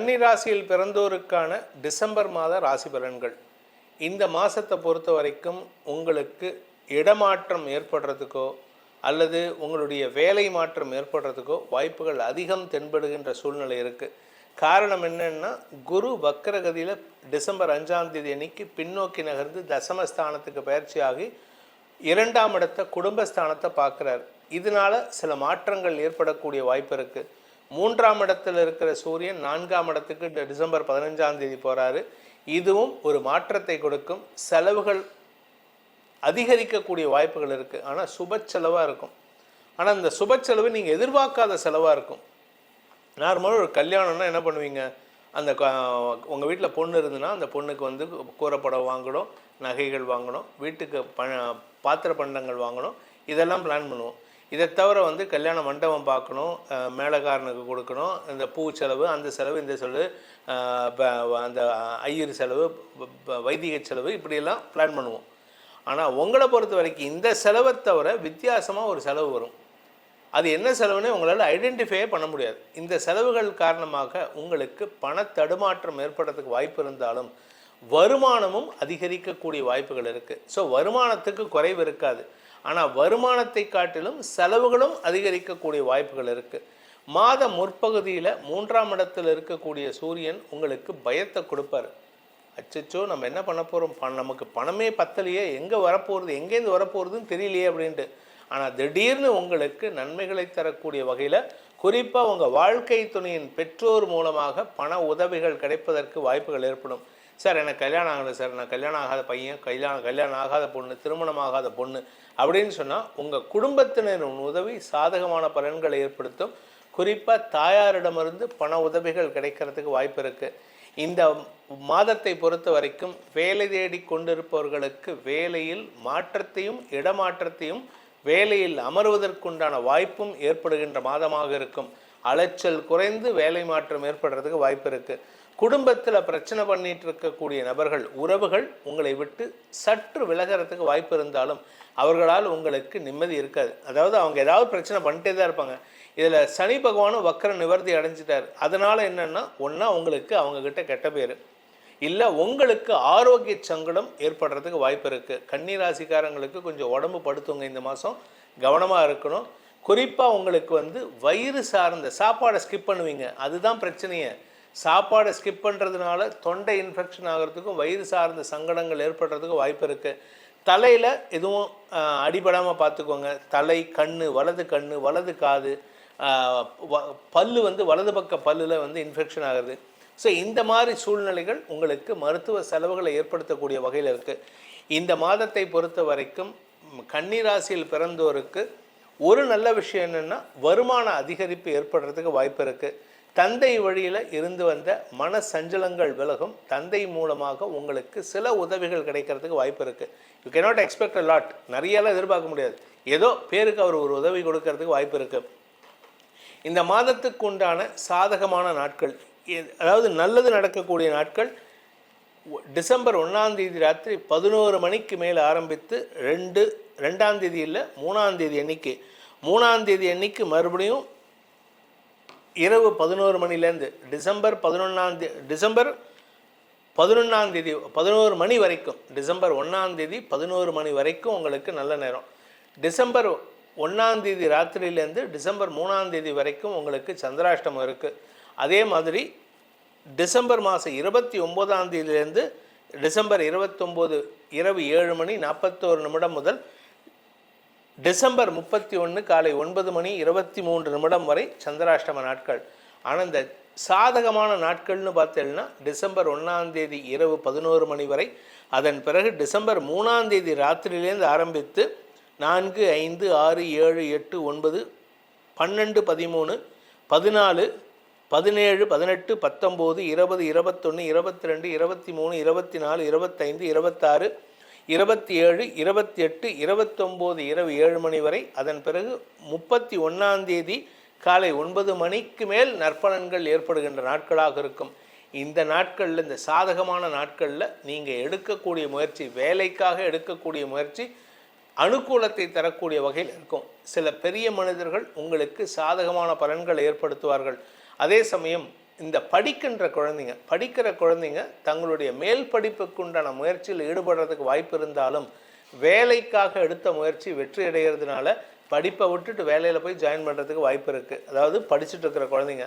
கன்னி ராசியில் பிறந்தோருக்கான டிசம்பர் மாத ராசி பலன்கள். இந்த மாதத்தை பொறுத்த வரைக்கும் உங்களுக்கு இடமாற்றம் ஏற்படுறதுக்கோ அல்லது உங்களுடைய வேலை மாற்றம் ஏற்படுறதுக்கோ வாய்ப்புகள் அதிகம் தென்படுகின்ற சூழ்நிலை இருக்குது காரணம் என்னென்னா குரு வக்கரகதியில் டிசம்பர் அஞ்சாம் தேதி அன்னைக்கு பின்னோக்கி நகர்ந்து தசமஸ்தானத்துக்கு பயிற்சியாகி இரண்டாம் இடத்த குடும்பஸ்தானத்தை பார்க்குறாரு. இதனால சில மாற்றங்கள் ஏற்படக்கூடிய வாய்ப்பு இருக்குது மூன்றாம் இடத்தில் இருக்கிற சூரியன் நான்காம் இடத்துக்கு டிசம்பர் பதினஞ்சாம் தேதி போகிறாரு இதுவும் ஒரு மாற்றத்தை கொடுக்கும். செலவுகள் அதிகரிக்கக்கூடிய வாய்ப்புகள் இருக்குது ஆனால் சுப செலவாக இருக்கும். ஆனால் இந்த சுப செலவு நீங்கள் எதிர்பார்க்காத செலவாக இருக்கும். நார்மலாக ஒரு கல்யாணம்னா என்ன பண்ணுவீங்க? அந்த உங்கள் வீட்டில் பொண்ணு இருந்துன்னா அந்த பொண்ணுக்கு வந்து கூரைப்படம் வாங்கணும் நகைகள் வாங்கணும் வீட்டுக்கு ப பாத்திர பண்டங்கள் வாங்கணும். இதெல்லாம் பிளான் பண்ணுவோம். இதை தவிர வந்து கல்யாண மண்டபம் பார்க்கணும் மேலகாரனுக்கு மேலக்காரனுக்கு கொடுக்கணும். இந்த பூ செலவு அந்த செலவு இந்த செலவு ப- அந்த ஐயர் செலவு ப- வைதிக செலவு இப்படியெல்லாம் பிளான் பண்ணுவோம். ஆனால் உங்களை பொறுத்த வரைக்கும் இந்த செலவை தவிர வித்தியாசமாக ஒரு செலவு வரும். அது என்ன செலவுன்னு உங்களால் ஐடென்டிஃபையே பண்ண முடியாது. இந்த செலவுகள் காரணமாக உங்களுக்கு பண தடுமாற்றம் ஏற்படுறதுக்கு வாய்ப்பு இருந்தாலும் வருமானமும் அதிகரிக்கக்கூடிய வாய்ப்புகள் இருக்குது ஸோ வருமானத்துக்கு குறைவு இருக்காது. ஆனால் வருமானத்தை காட்டிலும் செலவுகளும் அதிகரிக்கக்கூடிய வாய்ப்புகள் இருக்குது மாத முற்பகுதியில் மூன்றாம் இடத்தில் இருக்கக்கூடிய சூரியன் உங்களுக்கு பயத்தை கொடுப்பாரு. அச்சச்சோ நம்ம என்ன பண்ண போகிறோம் பண நமக்கு பணமே பத்தலையே எங்கே வரப்போகிறது எங்கேருந்து வரப்போகிறதுன்னு தெரியலையே அப்படின்ட்டு. ஆனால் திடீர்னு உங்களுக்கு நன்மைகளை தரக்கூடிய வகையில் குறிப்பாக உங்கள் வாழ்க்கை துணையின் பெற்றோர் மூலமாக பண உதவிகள் கிடைப்பதற்கு வாய்ப்புகள் ஏற்படும். சார் எனக்கு கல்யாணம் ஆகலை சார். நான் கல்யாணம் ஆகாத பையன் கல்யாணம் கல்யாணம் ஆகாத பொண்ணு திருமணம் ஆகாத பொண்ணு அப்படின்னு சொன்னால் உங்கள் குடும்பத்தினரின் உதவி சாதகமான பலன்களை ஏற்படுத்தும். குறிப்பாக தாயாரிடமிருந்து பண உதவிகள் கிடைக்கிறதுக்கு வாய்ப்பு இருக்குது இந்த மாதத்தை பொறுத்த வரைக்கும் வேலை தேடி கொண்டிருப்பவர்களுக்கு வேலையில் மாற்றத்தையும் இடமாற்றத்தையும் வேலையில் அமர்வதற்குண்டான வாய்ப்பும் ஏற்படுகின்ற மாதமாக இருக்கும். அலைச்சல் குறைந்து வேலை மாற்றம் ஏற்படுறதுக்கு வாய்ப்பு இருக்குது குடும்பத்தில் பிரச்சனை பண்ணிட்டு இருக்கக்கூடிய நபர்கள் உறவுகள் உங்களை விட்டு சற்று விலகிறதுக்கு வாய்ப்பு இருந்தாலும் அவர்களால் உங்களுக்கு நிம்மதி இருக்காது. அதாவது அவங்க ஏதாவது பிரச்சனை பண்ணிட்டே தான் இருப்பாங்க. இதில் சனி பகவானும் வக்கர நிவர்த்தி அடைஞ்சிட்டார். அதனால் என்னென்னா ஒன்றா உங்களுக்கு அவங்கக்கிட்ட கெட்ட பேர். இல்லை உங்களுக்கு ஆரோக்கிய சங்கடம் ஏற்படுறதுக்கு வாய்ப்பு இருக்குது கன்னிராசிக்காரங்களுக்கு கொஞ்சம் உடம்பு படுத்துங்க இந்த மாதம் கவனமாக இருக்கணும். குறிப்பாக உங்களுக்கு வந்து வயிறு சார்ந்த சாப்பாடை ஸ்கிப் பண்ணுவீங்க. அதுதான் பிரச்சனையை. சாப்பாடை ஸ்கிப் பண்ணுறதுனால தொண்டை இன்ஃபெக்ஷன் ஆகிறதுக்கும் வயிறு சார்ந்த சங்கடங்கள் ஏற்படுறதுக்கும் வாய்ப்பு இருக்குது தலையில் எதுவும் அடிபடாமல் பார்த்துக்கோங்க. தலை கண் வலது கண் வலது காது வ- பல்லு வந்து வலது பக்க பல்லில் வந்து இன்ஃபெக்ஷன் ஆகுது ஸோ இந்த மாதிரி சூழ்நிலைகள் உங்களுக்கு மருத்துவ செலவுகளை ஏற்படுத்தக்கூடிய வகையில் இருக்குது இந்த மாதத்தை பொறுத்த வரைக்கும் கன்னிராசியில் பிறந்தோருக்கு ஒரு நல்ல விஷயம் என்னென்னா வருமான அதிகரிப்பு ஏற்படுறதுக்கு வாய்ப்பு இருக்குது தந்தை வழியில் இருந்து வந்த மன சஞ்சலங்கள் விலகும். தந்தை மூலமாக உங்களுக்கு சில உதவிகள் கிடைக்கிறதுக்கு வாய்ப்பு இருக்குது you cannot expect a lot நிறையெல்லாம் எதிர்பார்க்க முடியாது. ஏதோ பேருக்கு அவர் ஒரு உதவி கொடுக்கறதுக்கு வாய்ப்பு இருக்குது இந்த மாதத்துக்கு உண்டான சாதகமான நாட்கள் எ- அதாவது நல்லது நடக்கக்கூடிய நாட்கள் டிசம்பர் ஒன்றாம் தேதி ராத்திரி பதினோரு மணிக்கு மேல் ஆரம்பித்து ரெண்டு ரெண்டாம் தேதி இல்லை மூணாம் தேதி அன்னைக்கு. மூணாம் தேதி அன்னைக்கு மறுபடியும் இரவு பதினோரு மணிலேருந்து டிசம்பர் பதினொன்றாந்தே டிசம்பர் பதினொன்றாந்தேதி பதினோரு மணி வரைக்கும் டிசம்பர் ஒன்றாம் தேதி பதினோரு மணி வரைக்கும் உங்களுக்கு நல்ல நேரம். டிசம்பர் ஒன்றாந்தேதி ராத்திரியிலேருந்து டிசம்பர் மூணாந்தேதி வரைக்கும் உங்களுக்கு சந்திராஷ்டமம் இருக்குது அதே மாதிரி டிசம்பர் மாதம் இருபத்தி ஒம்போதாம் தேதியிலேருந்து டிசம்பர் இருபத்தொம்போது இரவு ஏழு மணி நாற்பத்தோரு நிமிடம் முதல் டிசம்பர் முப்பத்தி ஒன்று காலை ஒன்பது மணி இருபத்தி மூன்று நிமிடம் வரை சந்திராஷ்டம நாட்கள். ஆனால் இந்த சாதகமான நாட்கள்னு பார்த்தேன்னா டிசம்பர் ஒன்றாம் தேதி இரவு பதினோரு மணி வரை. அதன் பிறகு டிசம்பர் மூணாம் தேதி ராத்திரியிலேருந்து ஆரம்பித்து நான்கு ஐந்து ஆறு ஏழு எட்டு ஒன்பது பன்னெண்டு பதிமூணு பதினாலு பதினேழு பதினெட்டு பத்தொம்போது இருபது இருபத்தொன்று இருபத்தி ரெண்டு இருபத்தி மூணு இருபத்தி நாலு இருபத்தைந்து இருபத்தாறு இருபத்தி ஏழு இருபத்தி எட்டு இருபத்தொம்போது இரவு ஏழு மணி வரை அதன் பிறகு முப்பத்தி ஒன்றாந்தேதி காலை ஒன்பது மணிக்கு மேல் நற்பலன்கள் ஏற்படுகின்ற நாட்களாக இருக்கும். இந்த நாட்களில் இந்த சாதகமான நாட்களில் நீங்கள் எடுக்கக்கூடிய முயற்சி வேலைக்காக எடுக்கக்கூடிய முயற்சி அனுகூலத்தை தரக்கூடிய வகையில் இருக்கும். சில பெரிய மனிதர்கள் உங்களுக்கு சாதகமான பலன்களை ஏற்படுத்துவார்கள். அதே சமயம் இந்த படிக்கின்ற குழந்தைங்க படிக்கிற குழந்தைங்க தங்களுடைய மேல் படிப்புக்கு உண்டான முயற்சியில் ஈடுபடுறதுக்கு வாய்ப்பு இருந்தாலும் வேலைக்காக எடுத்த முயற்சி வெற்றி அடைகிறதுனால படிப்பை விட்டுட்டு வேலையில் போய் ஜாயின் பண்ணுறதுக்கு வாய்ப்பு இருக்குது அதாவது படிச்சுட்டு இருக்கிற குழந்தைங்க.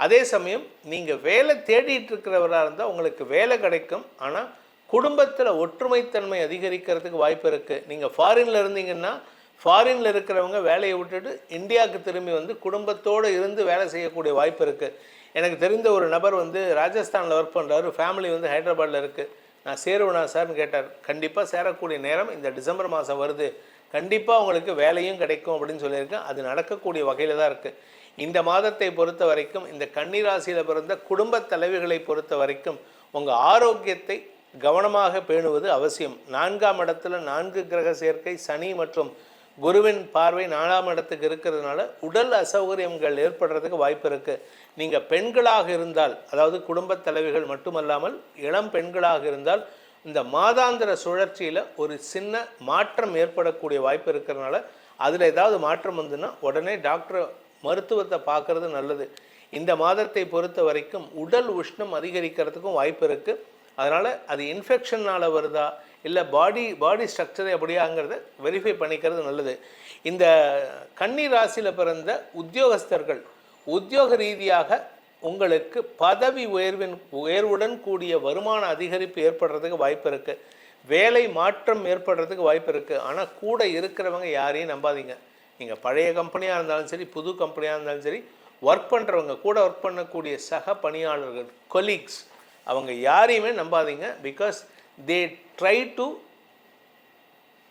அதே சமயம் நீங்கள் வேலை தேடிட்டு இருக்கிறவராக இருந்தால் உங்களுக்கு வேலை கிடைக்கும். ஆனால் குடும்பத்தில் ஒற்றுமைத்தன்மை அதிகரிக்கிறதுக்கு வாய்ப்பு இருக்குது நீங்கள் ஃபாரினில் இருந்தீங்கன்னா ஃபாரினில் இருக்கிறவங்க வேலையை விட்டுட்டு இந்தியாவுக்கு திரும்பி வந்து குடும்பத்தோடு இருந்து வேலை செய்யக்கூடிய வாய்ப்பு இருக்குது எனக்கு தெரிந்த ஒரு நபர் வந்து ராஜஸ்தானில் ஒர்க் பண்ணுறாரு ஃபேமிலி வந்து ஹைதராபாத்தில் இருக்குது நான் சேருவனா சார்னு கேட்டார். கண்டிப்பாக சேரக்கூடிய நேரம் இந்த டிசம்பர் மாதம் வருது. கண்டிப்பாக உங்களுக்கு வேலையும் கிடைக்கும் அப்படின்னு சொல்லியிருக்கேன். அது நடக்கக்கூடிய வகையில் தான் இருக்குது இந்த மாதத்தை பொறுத்த வரைக்கும் இந்த கன்னிராசியில் பிறந்த குடும்பத் தலைவிகளை பொறுத்த வரைக்கும் உங்கள் ஆரோக்கியத்தை கவனமாக பேணுவது அவசியம். நான்காம் இடத்துல நான்கு கிரக சேர்க்கை சனி மற்றும் குருவின் பார்வை நாலாம் இடத்துக்கு இருக்கிறதுனால உடல் அசௌகரியங்கள் ஏற்படுறதுக்கு வாய்ப்பு இருக்குது நீங்கள் பெண்களாக இருந்தால் அதாவது குடும்பத் தலைவிகள் மட்டுமல்லாமல் இளம் பெண்களாக இருந்தால் இந்த மாதாந்திர சுழற்சியில் ஒரு சின்ன மாற்றம் ஏற்படக்கூடிய வாய்ப்பு இருக்கிறதுனால அதில் ஏதாவது மாற்றம் வந்துன்னா உடனே டாக்டர் மருத்துவத்தை பார்க்கறது நல்லது. இந்த மாதத்தை பொறுத்த வரைக்கும் உடல் உஷ்ணம் அதிகரிக்கிறதுக்கும் வாய்ப்பு இருக்குது அதனால் அது இன்ஃபெக்ஷனால் வருதா இல்லை பாடி பாடி ஸ்ட்ரக்சர் எப்படியாங்கிறத வெரிஃபை பண்ணிக்கிறது நல்லது. இந்த கன்னி ராசியில் பிறந்த உத்தியோகஸ்தர்கள் உத்தியோக ரீதியாக உங்களுக்கு பதவி உயர்வின் உயர்வுடன் கூடிய வருமான அதிகரிப்பு ஏற்படுறதுக்கு வாய்ப்பு இருக்குது வேலை மாற்றம் ஏற்படுறதுக்கு வாய்ப்பு இருக்குது ஆனால் கூட இருக்கிறவங்க யாரையும் நம்பாதீங்க. நீங்கள் பழைய கம்பெனியாக இருந்தாலும் சரி புது கம்பெனியாக இருந்தாலும் சரி ஒர்க் பண்ணுறவங்க கூட ஒர்க் பண்ணக்கூடிய சக பணியாளர்கள் கொலீக்ஸ் அவங்க யாரையுமே நம்பாதீங்க. Because they try to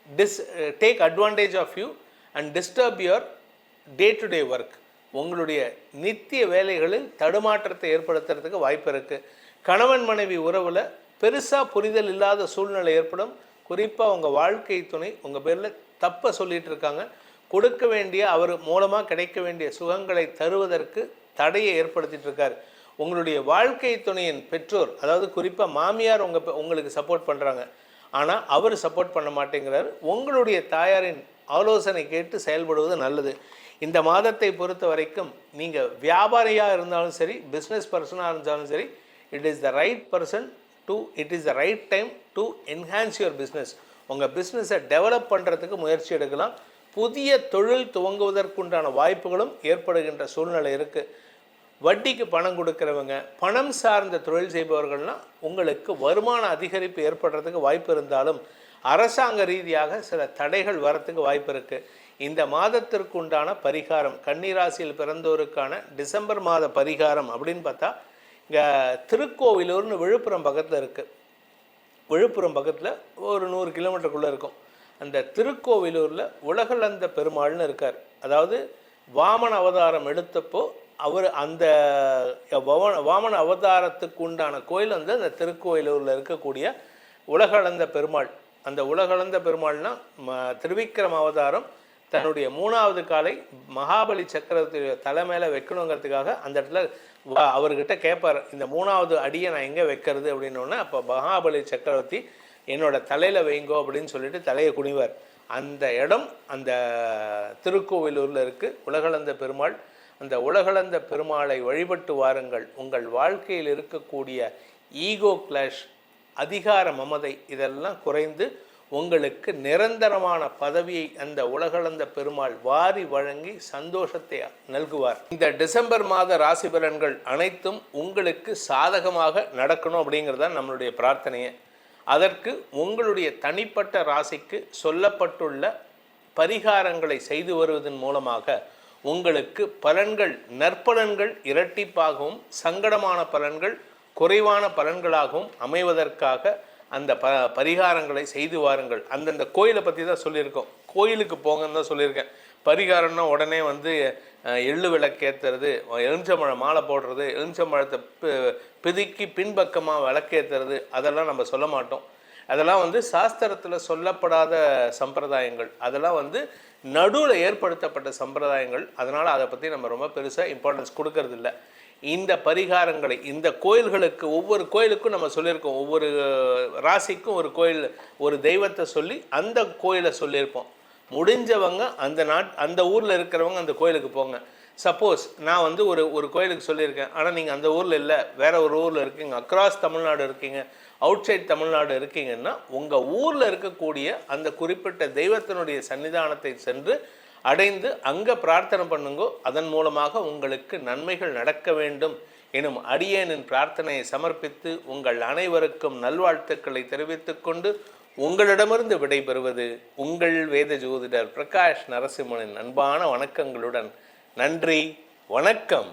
this take advantage of you and disturb your day to day work உங்களுடைய நித்திய வேலைகளில் தடுமாற்றத்தை ஏற்படுத்துறதுக்கு வாய்ப்பு இருக்குது கணவன் மனைவி உறவில் பெருசாக புரிதல் இல்லாத சூழ்நிலை ஏற்படும். குறிப்பாக உங்கள் வாழ்க்கை துணை உங்கள் பேரில் தப்பை சொல்லிகிட்டு இருக்காங்க. கொடுக்க வேண்டிய அவர் மூலமாக கிடைக்க வேண்டிய சுகங்களை தருவதற்கு தடையை ஏற்படுத்திகிட்டு இருக்கார். உங்களுடைய வாழ்க்கை துணையின் பெற்றோர் அதாவது குறிப்பாக மாமியார் உங்கள் உங்களுக்கு சப்போர்ட் பண்ணுறாங்க ஆனால் அவர் சப்போர்ட் பண்ண மாட்டேங்கிறார். உங்களுடைய தாயாரின் ஆலோசனை கேட்டு செயல்படுவது நல்லது. இந்த மாதத்தை பொறுத்த வரைக்கும் நீங்கள் வியாபாரியாக இருந்தாலும் சரி பிஸ்னஸ் பர்சனாக இருந்தாலும் சரி it is the right person to it is the right time to enhance your business உங்கள் பிஸ்னஸை டெவலப் பண்ணுறதுக்கு முயற்சி எடுக்கலாம். புதிய தொழில் துவங்குவதற்குண்டான வாய்ப்புகளும் ஏற்படுகின்ற சூழ்நிலை இருக்குது வட்டிக்கு பணம் கொடுக்குறவங்க பணம் சார்ந்த தொழில் செய்பவர்கள்லாம் உங்களுக்கு வருமான அதிகரிப்பு ஏற்படுறதுக்கு வாய்ப்பு இருந்தாலும் அரசாங்க ரீதியாக சில தடைகள் வரத்துக்கு வாய்ப்பு இருக்குது இந்த மாதத்திற்கு உண்டான பரிகாரம் கன்னிராசியில் பிறந்தோருக்கான டிசம்பர் மாத பரிகாரம் அப்படின்னு பார்த்தா இங்கே திருக்கோவிலூர்னு விழுப்புரம் பக்கத்தில் இருக்குது விழுப்புரம் பக்கத்தில் ஒரு நூறு கிலோமீட்டருக்குள்ளே இருக்கும். அந்த திருக்கோவிலூரில் உலகளந்த பெருமாள்னு இருக்கார். அதாவது வாமன அவதாரம் எடுத்தப்போ அவர் அந்த வவ- வாமன அவதாரத்துக்கு உண்டான கோயில் வந்து அந்த திருக்கோயிலூரில் இருக்கக்கூடிய உலகளந்த பெருமாள். அந்த உலகளந்த பெருமாள்னா ம திருவிக்ரம அவதாரம் தன்னுடைய மூணாவது காலை மகாபலி சக்கரவர்த்தி தலை மேலே வைக்கணுங்கிறதுக்காக அந்த இடத்துல அவர்கிட்ட கேட்பார் இந்த மூணாவது அடியை நான் எங்கே வைக்கிறது அப்படின்னோடனே அப்போ மகாபலி சக்கரவர்த்தி என்னோட தலையில் வைங்கோ அப்படின்னு சொல்லிட்டு தலையை குனிவார். அந்த இடம் அந்த திருக்கோவிலூரில் இருக்குது உலகளந்த பெருமாள் அந்த உலகளந்த பெருமாளை வழிபட்டு வாருங்கள். உங்கள் வாழ்க்கையில் இருக்கக்கூடிய ஈகோ கிளாஷ் அதிகார மமதை இதெல்லாம் குறைந்து உங்களுக்கு நிரந்தரமான பதவியை அந்த உலகளந்த பெருமாள் வாரி வழங்கி சந்தோஷத்தை நல்குவார். இந்த டிசம்பர் மாத ராசி பலன்கள் அனைத்தும் உங்களுக்கு சாதகமாக நடக்கணும் அப்படிங்கிறது தான் நம்மளுடைய பிரார்த்தனையை. அதற்கு உங்களுடைய தனிப்பட்ட ராசிக்கு சொல்லப்பட்டுள்ள பரிகாரங்களை செய்து வருவதன் மூலமாக உங்களுக்கு பலன்கள் நற்பலன்கள் இரட்டிப்பாகவும் சங்கடமான பலன்கள் குறைவான பலன்களாகவும் அமைவதற்காக அந்த ப பரிகாரங்களை செய்து வாருங்கள். அந்தந்த கோயிலை பற்றி தான் சொல்லியிருக்கோம். கோயிலுக்கு போங்கன்னு தான் சொல்லியிருக்கேன். பரிகாரம்னா உடனே வந்து எள்ளு விளக்கேற்றுறது எலுமிச்சம்பழம் மாலை போடுறது எலுமிச்சம்பழத்தை பி- பிதுக்கி பின்பக்கமாக விளக்கேற்றுறது அதெல்லாம் நம்ம சொல்ல மாட்டோம். அதெல்லாம் வந்து சாஸ்திரத்தில் சொல்லப்படாத சம்பிரதாயங்கள். அதெல்லாம் வந்து நடுவில் ஏற்படுத்தப்பட்ட சம்பிரதாயங்கள் அதனால் அதை பற்றி நம்ம ரொம்ப பெருசாக இம்பார்ட்டன்ஸ் கொடுக்கறதில்ல. இந்த பரிகாரங்களை இந்த கோயில்களுக்கு ஒவ்வொரு கோயிலுக்கும் நம்ம சொல்லியிருக்கோம். ஒவ்வொரு ராசிக்கும் ஒரு கோயில் ஒரு தெய்வத்தை சொல்லி அந்த கோயிலை சொல்லியிருப்போம். முடிஞ்சவங்க அந்த நாட் அந்த ஊரில் இருக்கிறவங்க அந்த கோயிலுக்கு போங்க. சப்போஸ் நான் வந்து ஒரு ஒரு கோயிலுக்கு சொல்லியிருக்கேன். ஆனால் நீங்கள் அந்த ஊரில் இல்லை. வேற ஒரு ஊரில் இருக்கீங்க. அக்ராஸ் தமிழ்நாடு இருக்கீங்க. அவுட் சைட் தமிழ்நாடு இருக்கீங்கன்னா உங்கள் ஊரில் இருக்கக்கூடிய அந்த குறிப்பிட்ட தெய்வத்தினுடைய சன்னிதானத்தை சென்று அடைந்து அங்கே பிரார்த்தனை பண்ணுங்கோ அதன் மூலமாக உங்களுக்கு நன்மைகள் நடக்க வேண்டும் எனும் அடியேனின் பிரார்த்தனையை சமர்ப்பித்து உங்கள் அனைவருக்கும் நல்வாழ்த்துக்களை தெரிவித்துக் கொண்டு உங்களிடமிருந்து விடைபெறுவது உங்கள் வேத ஜோதிடர் பிரகாஷ் நரசிம்மனின் அன்பான வணக்கங்களுடன் நன்றி வணக்கம்.